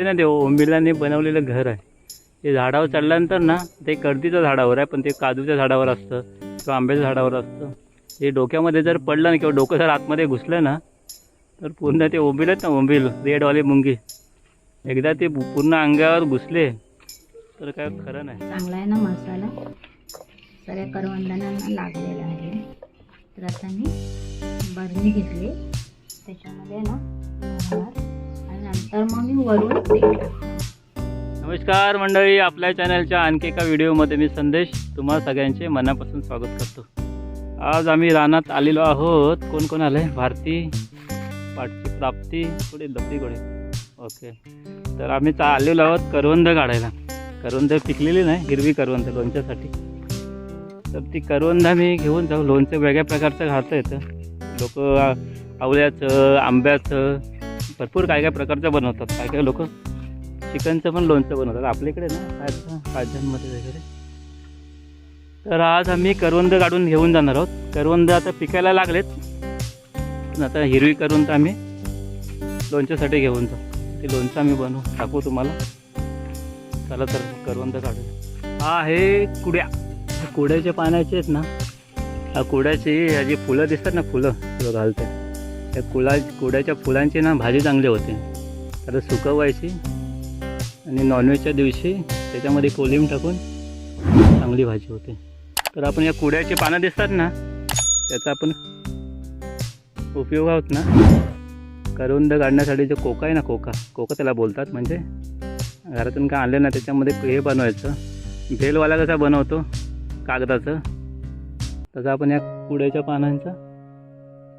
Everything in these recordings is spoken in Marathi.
दिसते ना ते ओंबिलाने बनवलेलं घर आहे. ते झाडावर चढल्यानंतर ना ते कर्दीच्या झाडावर आहे पण ते काजूच्या झाडावर असतं किंवा आंब्याच्या झाडावर असतं. ते डोक्यामध्ये जर पडलं ना किंवा डोकं जर आतमध्ये घुसलं ना तर पूर्ण ते ओंबिल आहेत ना ओंबील रेडवाले मुंगी. एकदा ते पूर्ण अंगावर घुसले तर काय खरं नाही. चांगला आहे ना मसाला? सगळ्या करवंदांना लागलेला आहे. तर आता मी बरणी घेतली. त्याच्यामध्ये ना तर मग मी वरून नमस्कार मंडळी आपल्या चॅनलच्या आणखी एका व्हिडिओमध्ये मी संदेश तुम्हा सगळ्यांचे मनापासून स्वागत करतो. आज आम्ही रानात आलेलो आहोत. कोण कोण आले भारती पाठची प्राप्ती पुढे लपडी ओके. तर आम्ही चा आलेलो आहोत करवंद काढायला. करवंद पिकलेली नाही हिरवी करवंद लोणच्यासाठी. तर ती करवंद आम्ही घेऊन जाऊ. लोणचं वेगळ्या प्रकारचं घालता येतं. लोक आवळ्याचं आंब्याचं भरपूर काय काय प्रकारचं बनवतात काय काय लोक? चिकनचं पण लोणचं बनवतात. आपल्याकडे ना काय राज्यांमध्ये वगैरे. तर आज आम्ही करवंद काढून घेऊन जाणार आहोत. करवंद आता पिकायला लागलेत. पण आता हिरवी करून तर आम्ही लोणच्यासाठी घेऊन जाऊ. ते लोणचं आम्ही बनवू टाकू तुम्हाला. चला तर करवंद काढू हा आहे कुड्या. कुड्याच्या पाण्याचे आहेत ना. हा कुड्याची जी फुलं दिसतात ना फुलं फुलं घालते. त्या कुळा कुड्याच्या फुलांची ना भाजी चांगली होते. तर सुकवायची आणि नॉनव्हेजच्या दिवशी त्याच्यामध्ये कोलिम टाकून चांगली भाजी होते. तर आपण या कुड्याची पानं दिसतात ना त्याचा आपण उपयोग आहोत ना. करवंद काढण्यासाठी जो कोका आहे ना कोका कोका त्याला बोलतात म्हणजे घरातून काय आणलं ना त्याच्यामध्ये हे बनवायचं. भेलवाला कसा बनवतो कागदाचं तसं आपण या कुड्याच्या पानांचा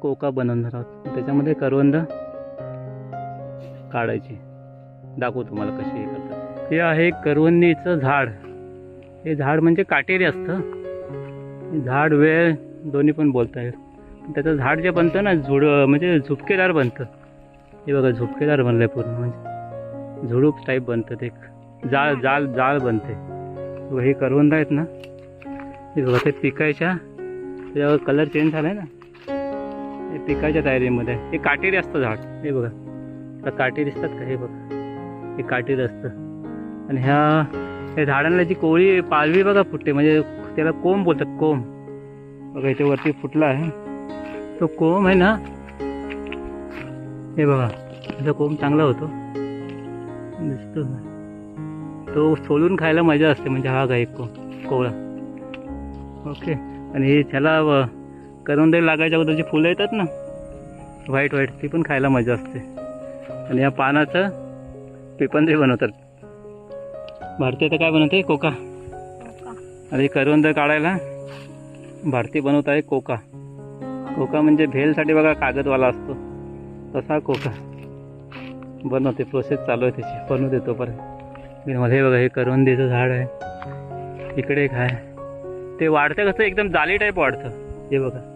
कोका बनवणार आहोत. त्याच्यामध्ये करवंद काढायची. दाखवू तुम्हाला कशी हे करतात. हे आहे करवंदीचं झाड. हे झाड म्हणजे काटेरी असतं. झाड वेळ दोन्ही पण बोलता येईल त्याचं झाड जे बनतं ना झुड म्हणजे झुपकेदार बनतं. हे बघा झुपकेदार बनलं आहे पूर्ण. म्हणजे झुडूप टाईप बनतं ते. जाळ जाळ जाळ बनते. व हे करवंद आहेत ना. हे बघा ते पिकायच्या. त्याच्यावर कलर चेंज झाला आहे ना. हे पिकाच्या तयारीमध्ये. हे काटेरी असतं झाड. हे बघा. आता काटेरी दिसतात का? हे बघा. हे काटेरी असतं. आणि ह्या ह्या झाडांना जी कोळी पालवी बघा फुटते. म्हणजे त्याला कोंब बोलतात कोंब. बघा इथे वरती फुटला आहे. तो कोंब आहे ना? हे बघा. त्याचा कोंब चांगला होतो. दिसतो. तो सोलून खायला मजा असते. म्हणजे हा गाय को कोवळा. ओके. आणि हे त्याला करवंदे लागायच्या अगोदरची फुलं येतात ना व्हाईट व्हाईट ती पण खायला मजा असते. आणि या पानाचं पिपंदरी बनवतात. भारतीय तर काय बनवते? कोका. आणि करवंद काढायला भारती बनवत आहे कोका. कोका म्हणजे भेलसाठी बघा कागदवाला असतो. तसा कोका बनवते प्रोसेस चालू आहे त्याची. बनवू देतो पर्यंत मध्ये बघा हे करवंदीचं झाड आहे. इकडे आहे. ते वाढतं कसं? एकदम जाली टाईप वाढतं. हे बघा.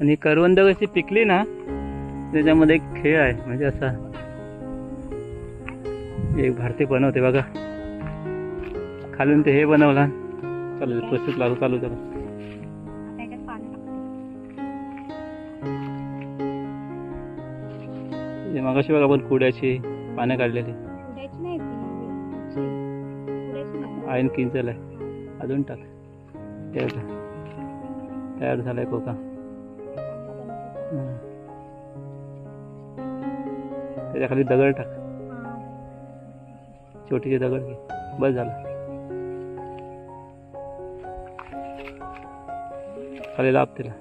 आणि करवंद कशी पिकली ना त्याच्यामध्ये एक खेळ आहे म्हणजे असा. एक भारती बनवते बघा. खालून ते हे बनवला. चालू प्रोसेस चालू चालू चालू मगाशी बघा आपण कुड्याची पानं काढलेली. आयन किंचल आहे. अजून टाक. तयार झालाय कोका. त्याच्याखाली दगड टाक. छोटीशी दगड घे. बस झालं. खाली लाभ तिला.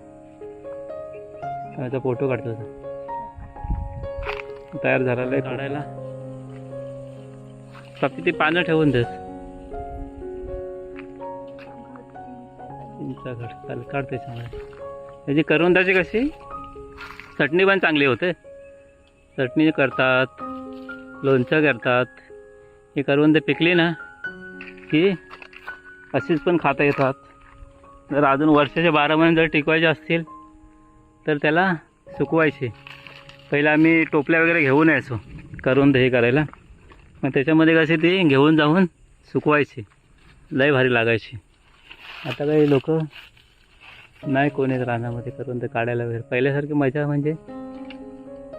त्याचा फोटो काढतो होता तयार झालेला आहे काढायला. फक्त ती पानं ठेवून देस चिंचागड चालेल काढते चांगलं त्याची करवंदाची कशी चटणी पण चांगली होते. चटणी करतात लोणचं करतात. हे करवंद पिकली ना की अशीच पण खाता येतात. जर अजून वर्षाच्या बारा महिने जर टिकवायचे असतील तर त्याला सुकवायचे. पहिला आम्ही टोपल्या वगैरे घेऊन यायचो करवंद हे करायला. मग त्याच्यामध्ये कशी ती घेऊन जाऊन सुकवायची. लय भारी लागायची. आता काही लोक नाही कोणीच रानामध्ये करून काढायला वगैरे. पहिल्यासारखी मजा म्हणजे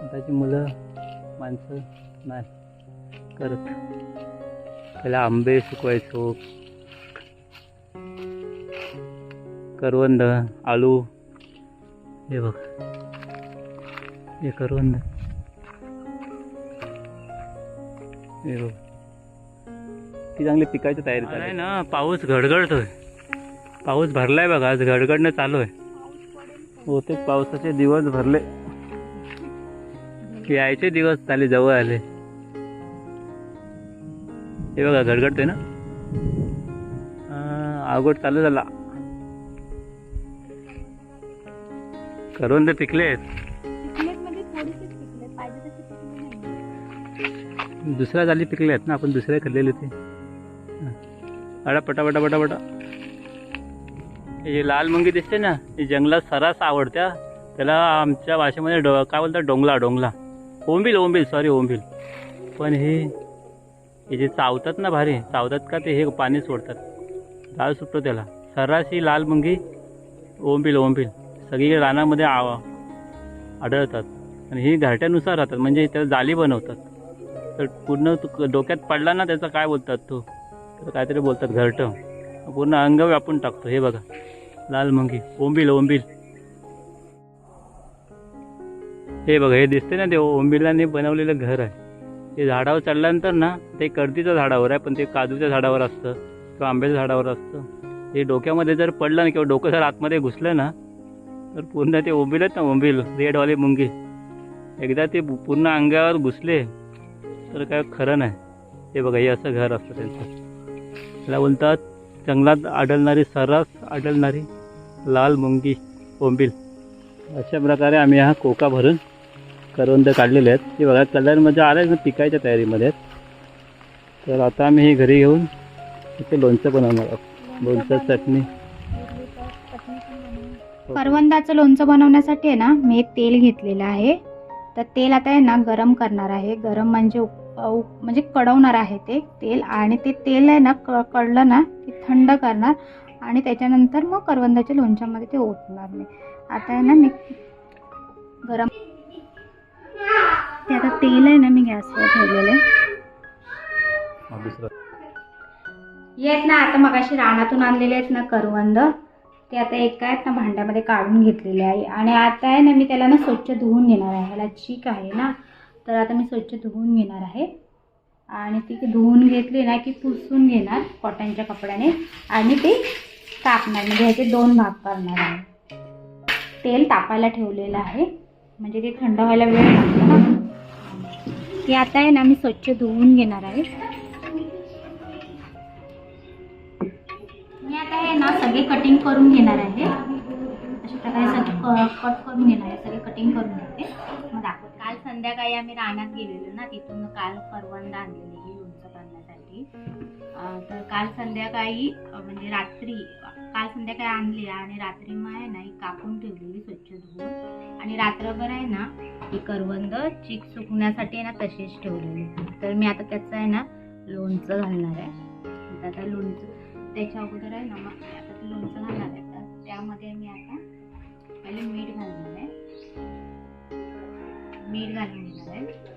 आताची मुलं माणसं नाही. करत. त्याला आंबे सुकवायचो. करवंद आलू. हे बघ. हे करवंद. हे बघ. ती चांगली पिकायची तयारी आहे. ना पाऊस घडघडतोय. पाऊस भरलाय बघा आज घडघडणं चालू आहे. बहुतेक पावसाचे दिवस भरले. यायचे दिवस झाले जवळ आले. हे बघा घडघडते ना? आवड चालू झाला. करून ते पिकले दुसऱ्या झाली पिकले आहेत ना आपण दुसऱ्या खाल्लेले ते. आडा पटा पटा पटा पटा. हे जे लाल मुंगी दिसते ना ही जंगलात सरास आवडत्या त्याला आमच्या भाषेमध्ये डो काय बोलतात डोंगला डोंगला. ओंबील ओंबील सॉरी ओंबील पण हे हे जे चावतात ना भारी चावतात का ते हे पाणी सोडतात. जाळ सुटतो त्याला. सर्रास ही लाल मुंगी ओंबील ओंबील सगळीकडे रानामध्ये आवा आढळतात. आणि ही घरट्यानुसार राहतात म्हणजे त्याला जाळी बनवतात. तर पूर्ण तू डोक्यात पडला ना त्याचा काय बोलतात तो? तर काहीतरी बोलतात घरटं. पूर्ण अंग व्यापून टाकतो हे बघा. लाल मुंगी ओंबील ओंबील हे बघा हे दिसते ना ते ओंबिलाने बनवलेलं घर आहे. ते झाडावर चढल्यानंतर ना ते कर्दीच्या झाडावर आहे पण ते काजूच्या झाडावर असतं किंवा आंब्याच्या झाडावर असतं. ते डोक्यामध्ये जर पडलं ना किंवा डोकं जर आतमध्ये घुसलं ना तर पूर्ण ते ओंबिल आहेत ना ओंबिल रेडवाले मुंगी. एकदा ते पूर्ण अंगावर घुसले तर काय खरं नाही. हे बघा हे असं घर असतं त्यांचं. त्याला बोलतात जंगलात आढळणारी सर्रास आढळणारी लाल मुंगी ओंबील. अशा प्रकारे आम्ही हा कोका भरून करवंद काढलेले आहेत. हे बघा कलरमध्ये आलं आहे पिकायच्या तयारीमध्ये. आहेत तर आता आम्ही हे घरी घेऊन इथे लोणचं बनवणार आहोत. लोणचं चटणी. करवंदाचं लोणचं बनवण्यासाठी आहे ना मी तेल घेतलेलं आहे. तर तेल आता आहे ना गरम करणार आहे. गरम म्हणजे म्हणजे कडवणार आहे ते तेल. आणि ते तेल आहे ना क कळलं ना ते थंड करणार. आणि त्याच्यानंतर मग करवंदाच्या लोणच्यामध्ये ते ओतणार मी आता आहे ना मी गरम ते आता तेल आहे ना मी गॅसवर ठेवलेलं आहे. येत ना आता मगाशी रानातून आणलेले आहेत ना करवंद. ते आता एका आहेत ना भांड्यामध्ये काढून घेतलेले आहे. आणि आता आहे ना मी त्याला ना स्वच्छ धुवून घेणार आहे. ह्याला चीक आहे ना तर आता मी स्वच्छ धुवून घेणार आहे. आणि ती धुवून घेतली ना की पुसून घेणार कॉटनच्या कपड्याने. आणि ते कापणार म्हणजे ह्याचे दोन भाग करणार आहे. तेल तापायला ठेवलेलं आहे. म्हणजे ते थंड व्हायला वेळ लागतो ना. ते आता आहे ना मी स्वच्छ धुवून घेणार आहे. मी आता हे ना सगळे कटिंग करून घेणार आहे. अशा प्रकारे सगळे कट करून घेणार आहे सगळे कटिंग करून घेते. मग दाखव काल संध्याकाळी आम्ही रानात गेलेलो ना तिथून काल परवंदा आणलेली लोणचं करण्यासाठी तर काल संध्याकाळी म्हणजे रात्री काल संध्याकाळी आणली आणि रात्री मग आहे ना ही कापून ठेवलेली स्वच्छ धुवून. आणि रात्रभर आहे ना ही करवंद चीक सुकण्यासाठी आहे ना तशीच ठेवलेली. तर मी आता त्याचं आहे ना लोणचं घालणार आहे. तर आता लोणचं त्याच्या अगोदर आहे ना मग आता ते लोणचं घालणार आहे. तर त्यामध्ये मी आता पहिले मीठ घालणार आहे. मीठ घालून घेणार आहे.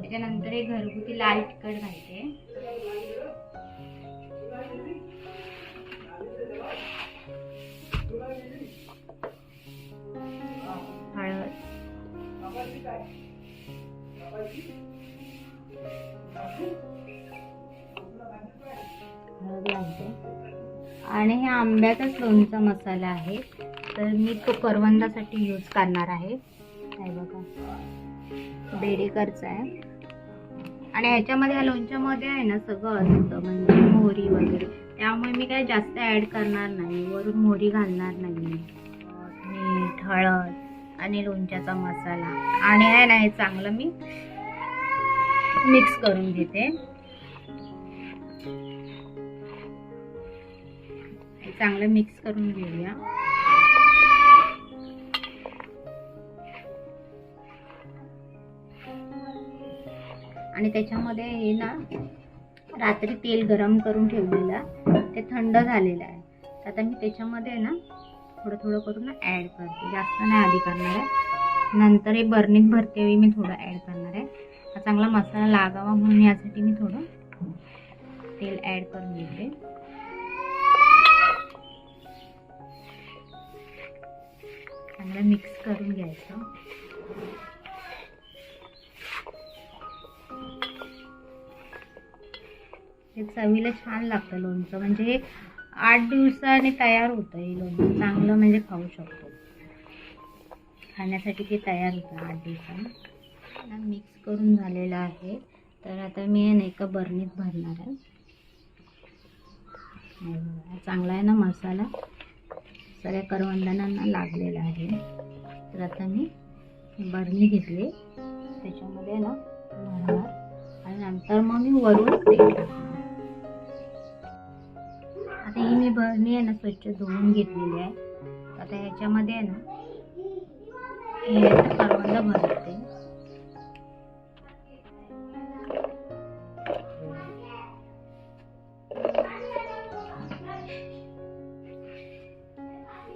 त्याच्यानंतर एक घरगुती लाल तिखट घालते. हळद. हळद आणि हे आंब्याचाच लोणचा मसाला आहे. तर मी तो करवंदासाठी यूज करणार आहे. हे बघा. बेडेकरचा आहे. आणि ह्याच्यामध्ये ह्या लोणच्यामध्ये आहे ना सगळं असतं म्हणजे मोहरी वगैरे. त्यामुळे मी काय जास्त ॲड करणार नाही वरून मोहरी घालणार नाही मीठ हळद आणि लोणच्याचा मसाला. आणि आहे ना हे चांगलं मी मिक्स करून घेते. चांगलं मिक्स करून घेऊया. आणि त्याच्यामध्ये हे ना रात्री तेल गरम करून ठेवलेलं ते थंड झालेलं आहे. तर आता मी त्याच्यामध्ये ना थोडं थोडं करून ना ॲड करते. जास्त नाही आधी करणार आहे. नंतर हे बर्नीत भरतेवेळी मी थोडं ॲड करणार आहे. हा चांगला मसाला लागावा म्हणून यासाठी मी थोडं तेल ॲड करून घेते. चांगलं मिक्स करून घ्यायचं. हे चवीला छान लागतं लोणचं. म्हणजे हे आठ दिवसाने तयार होतं हे लोणचं. चांगलं म्हणजे खाऊ शकतो. खाण्यासाठी ते तयार होतं आठ दिवसाने. मिक्स करून झालेलं आहे. तर आता मी नाही का बर्नीत बरणीत भरणार आहे. चांगला आहे ना मसाला? सगळ्या करवंदांना लागलेला आहे. तर आता मी बरणी घेतली. त्याच्यामध्ये ना भरणार. आणि नंतर मग मी वरून तेल टाकणार. आता ही मी बरणी आहे ना स्वच्छ धुवून घेतलेली आहे. आता ह्याच्यामध्ये आहे ना हे करवंद भरते.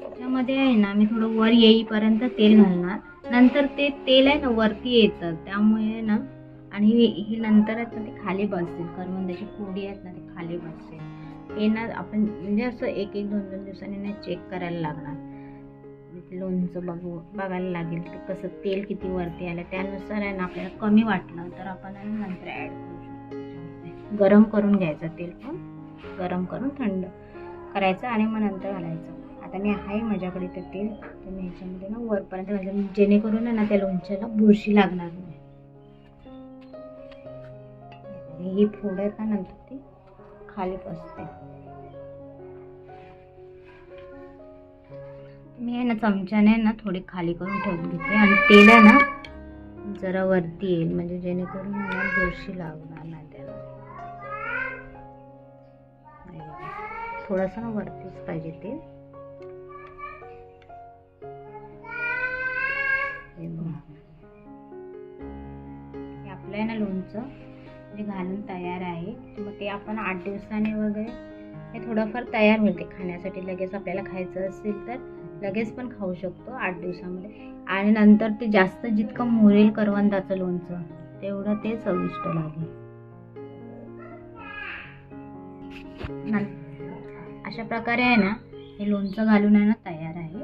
त्याच्यामध्ये आहे ना मी थोडं वर येईपर्यंत तेल घालणार. नंतर ते तेल आहे ना वरती येतं. त्यामुळे ना आणि हे- नंतर आहेत ना ते खाली बसतील. करवंदाची पुडी आहेत ना ते खाली बसतील. येणार ना आपण म्हणजे असं एक एक दोन दोन दिवसांनी ना चेक करायला लागणार. लोणचं बघू बघायला लागेल की कसं तेल किती वरती आलं. त्यानुसार आहे ना आपल्याला कमी वाटलं तर आपण आहे नंतर ॲड करू शकतो. गरम करून घ्यायचं तेल पण. गरम करून थंड करायचं आणि मग नंतर घालायचं. आता मी आहे माझ्याकडे ते तेल. तर मी ह्याच्यामध्ये ना वरपर्यंत घालते जेणेकरून आहे ना त्या लोणच्याला बुरशी लागणार नाही. ही फोड आहेत ना नंतर ती. खाली बसते. मी आहे ना चमच्याने ना थोडी खाली करून ठेवून घेते. आणि तेल आहे ना जरा वरती येईल म्हणजे जेणेकरून मला बुरशी लागणार नाही त्याला. थोडंसं ना वरतीच पाहिजे तेल आपलं आहे ना लोणचं. म्हणजे घालून तयार आहे मग ते आपण आठ दिवसाने वगैरे हे थोडंफार तयार होईल ते खाण्यासाठी. लगेच आपल्याला खायचं असेल तर लगेच पण खाऊ शकतो आठ दिवसामध्ये. आणि नंतर ते जास्त जितकं मुरेल करवंदाचं लोणचं तेवढं ते चविष्ट लागेल. अशा प्रकारे आहे ना हे लोणचं घालून आहे ना तयार आहे.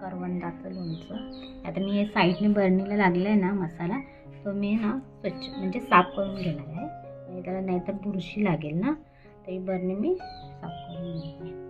करवंदाचं लोणचं. आता मी हे साईडने बरणीला लागलं आहे ना मसाला तो मी ना स्वच्छ म्हणजे साफ करून घेणार आहे. म्हणजे त्याला नाहीतर बुरशी लागेल ना तरी बरणे मी साफ करून घेते